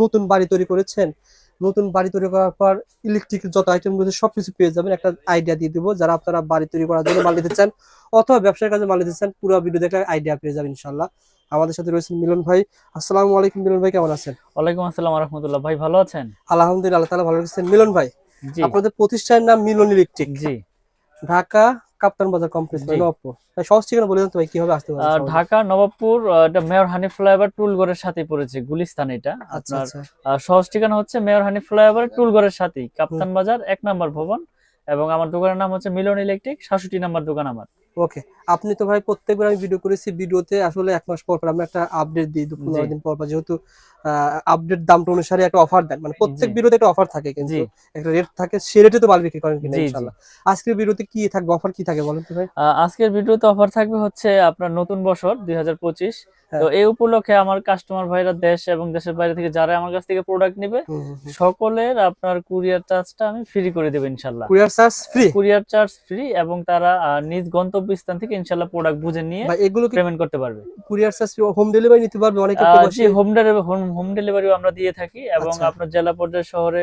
নতুন বাড়ি তৈরি করেছেন নতুন বাড়ি তৈরি করার পর ইলেকট্রিক যত আইটেম রয়েছে সবকিছু পেয়ে যাবেন। একটা আইডিয়া দিয়ে দিব যারা আপনারা বাড়ি তৈরি করার জন্য মাল নিতে চান অথবা ব্যবসার কাজে মাল নিতে চান পুরো ভিডিও দেখলে আইডিয়া পেয়ে যাবেন ইনশাল্লাহ আমাদের সাথে রয়েছেন মিলন ভাই। আসসালামু আলাইকুম মিলন ভাই কেমন আছেন? ওয়ালাইকুম আসসালাম রহমতুল্লাহ ভাই ভালো আছেন? আলহামদুলিল্লাহ তাআলা ভালো রেখেছেন মিলন ভাই আপনাদের প্রতিষ্ঠানের নাম মিলন ইলেকট্রিক জি। ঢাকা কাপ্তান বাজার কমপ্লেক্স। নবপুর তাই সহজ ঠিকানা বলে দেন তো ভাই কীভাবে আসতে আহ, ঢাকা নবাবপুর এটা মেয়র হানি ফ্লাইওভার টুলগড়ের সাথে পড়েছে গুলিস্তান এটা। আচ্ছা আপনার আচ্ছা। সহজ ঠিকানা হচ্ছে মেয়র হানি ফ্লাইওভার টুলগড়ের সাথেই কাপ্তান বাজার এক নম্বর ভবন। এবং আমার দোকানের নাম হচ্ছে মিলন ইলেকট্রিক সাতষট্টি নাম্বার দোকান আমার। ওকে। আপনি তো ভাই প্রত্যেকবার আমি ভিডিও করেছি ভিডিওতে আসলে এক মাস পর পর আমরা একটা আপডেট দিই দু পনেরো দিন পর পর। যেহেতু আপডেট দামটা অনুসারে একটা অফার দেন। মানে প্রত্যেক জি। একটা অফার থাকে কিন্তু। একটা রেট থাকে সে রেটে তো মাল বিক্রি করেন কিনা জি, জি। ইনশাআল্লাহ। আজকের ভিডিওতে কি থাকবে? অফার কি থাকে বলেন তো ভাই? আজকের ভিডিওতে অফার থাকবে হচ্ছে আপনার নতুন বছর দুই হ্যাঁ। তো এই উপলক্ষে আমার কাস্টমার ভাইরা দেশ এবং দেশের বাইরে থেকে যারা আমার কাছ থেকে প্রোডাক্ট নেবে সকলের আপনার কুরিয়ার চার্জটা আমি ফ্রি করে দেবো ইনশাল্লাহ courier charge free courier charge free এবং তারা নিজ গন্তব্যস্থান থেকে ইনশাল্লাহ প্রোডাক্ট বুঝে নিয়ে এগুলো পেমেন্ট করতে পারবে। কুরিয়ার চার্জ হোম ডেলিভারি নিতে পারবে অনেকে হোম ডেলিভারি হোম ডেলিভারিও আমরা দিয়ে থাকি এবং আচ্ছা। আপনার জেলা পর্যায়ে শহরে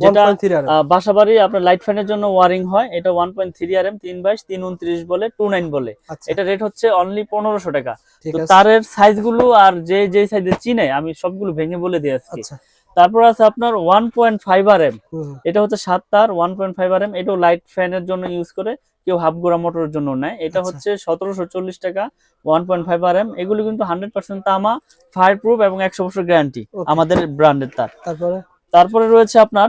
যেটা 1.3 বাসাবাড়ি আপনার লাইট ফ্যানের জন্য ওয়ারিং হয়। এটা one point three R M তিন বাইশ তিন উনত্রিশ বলে টু নাইন বলে। আচ্ছা। এটা রেট হচ্ছে অনলি পনেরোশো টাকা। তো তারের সাইজগুলো আর যে যে সাইজে চিনে আমি সবগুলো ভেঙে বলে দিয়ে আজকে। আচ্ছা। তারপর আছে আপনার এটা হচ্ছে সাত তার এটাও লাইট ফ্যানের জন্য ইউজ করে কেউ হাফ গোড়া মোটরের জন্য নেয়। এটা আচ্ছা। হচ্ছে সতেরোশো চল্লিশ টাকা one point five R M এগুলো কিন্তু হান্ড্রেড পার্সেন্ট তামা ফায়ার প্রুফ এবং একশো বছর গ্যারান্টি আমাদের ব্র্যান্ডের তার। তারপরে? তারপরে রয়েছে আপনার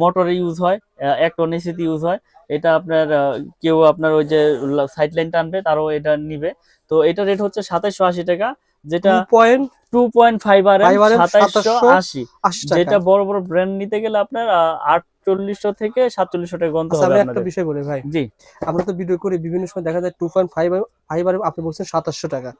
মোটরে ইউজ হয় একটন এক টন এসিতে ইউজ হয়। এটা আপনার কেউ আপনার ওই যে সাইড লাইন টানবে তারও এটা নিবে। তো এটা রেট হচ্ছে সাতাইশশো আশি টাকা যেটা 2.80 টু পয়েন্ট ফাইভ আর সাতাইশো 5 সাতাইশশো আশি। যেটা বড় বড় ব্র্যান্ড নিতে গেলে আপনার আটচল্লিশশো থেকে সাতচল্লিশশো টাকা গন্ত আচ্ছা হবে আমি একটা বিষয় বলি ভাই। জি। আমরা তো ভিডিও করি বিভিন্ন সময় দেখা যায় 2.5 ফাইভ আর আপনি বলছেন 2700 টাকা।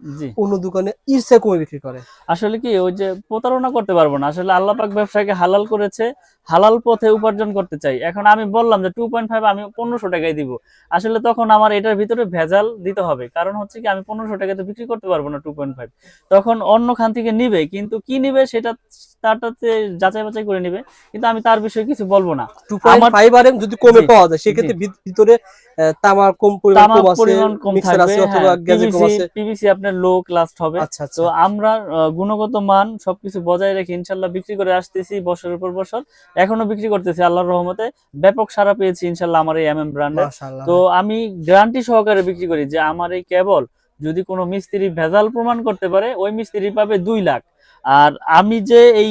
অন্য দোকানে ইরসে কমে বিক্রি করে। আসলে কি ওই যে প্রতারণা করতে পারব না। আসলে আল্লাহ পাক ব্যবসাকে হালাল করেছে হালাল পথে উপার্জন করতে চাই। এখন আমি বললাম যে টু পয়েন্ট ফাইভ আমি পনেরোশো টাকায় দিব। আসলে তখন আমার এটার ভিতরে ভেজাল দিতে হবে। কারণ হচ্ছে কি আমি পনেরোশো টাকায় তো বিক্রি করতে পারব না টু পয়েন্ট ফাইভ তখন অন্য খান থেকে নিবে কিন্তু কি নিবে সেটা তারটাতে যাচাই বাছাই করে নিবে। কিন্তু আমি তার বিষয়ে কিছু বলব না। 2.5 আর যদি কমে পাওয়া যায় সেক্ষেত্রে ভিতরে তামার কম পরিমাণ কম আছে মিক্সার আছে অথবা হ্যাঁ, গ্যাজেট কম আছে। পিভিসি আপনার লো ক্লাস হবে। আচ্ছা আচ্ছা। তো আমরা গুণগত মান সবকিছু বজায় রেখে ইনশাল্লাহ বিক্রি করে আসতেছি বছরের পর বছর। এখনও বিক্রি করতেছি আল্লাহর রহমতে। ব্যাপক সারা পেয়েছি ইনশাল্লাহ আমার এই এমএম মাশাআল্লাহ। তো আমি গ্যারান্টি সহকারে বিক্রি করি যে আমার এই কেবল যদি কোনো মিস্ত্রি ভেজাল প্রমাণ করতে পারে ওই মিস্ত্রি পাবে দুই লাখ। আর আমি যে এই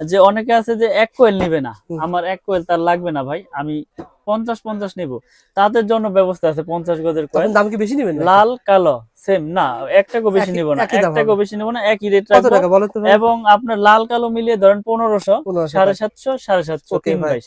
যে অনেকে আছে যে এক কোয়েল নিবে না। আমার এক কোয়েল তার লাগবে না ভাই আমি পঞ্চাশ পঞ্চাশ নিব। তাদের জন্য ব্যবস্থা আছে পঞ্চাশ গজের কোয়েল দাম কি বেশি নেবেন লাল কালো সেম না একটা কো বেশি নিব না। একটা এক দাম টাকা হবে। বেশি নিব না একই রেট রাখব? এবং আপনার লাল কালো মিলিয়ে ধরেন পনেরোশো পনেরোশো সাড়ে সাতশো সাড়ে সাতশো তিন বাইশ।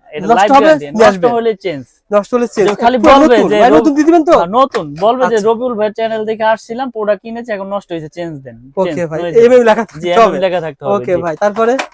এটা নষ্ট গ্যারান্টি নষ্ট হলে চেঞ্জ নষ্ট হলে চেঞ্জ খালি বলবে যে নতুন দিয়ে দিবেন তো? নতুন। বলবে যে আচ্ছা। রবিউল ভাই চ্যানেল দেখে আসছিলাম প্রোডাক্ট কিনেছি এখন নষ্ট হয়েছে চেঞ্জ দেন। ওকে ভাই লেখা থাকতে হবে। ওকে ভাই তারপরে?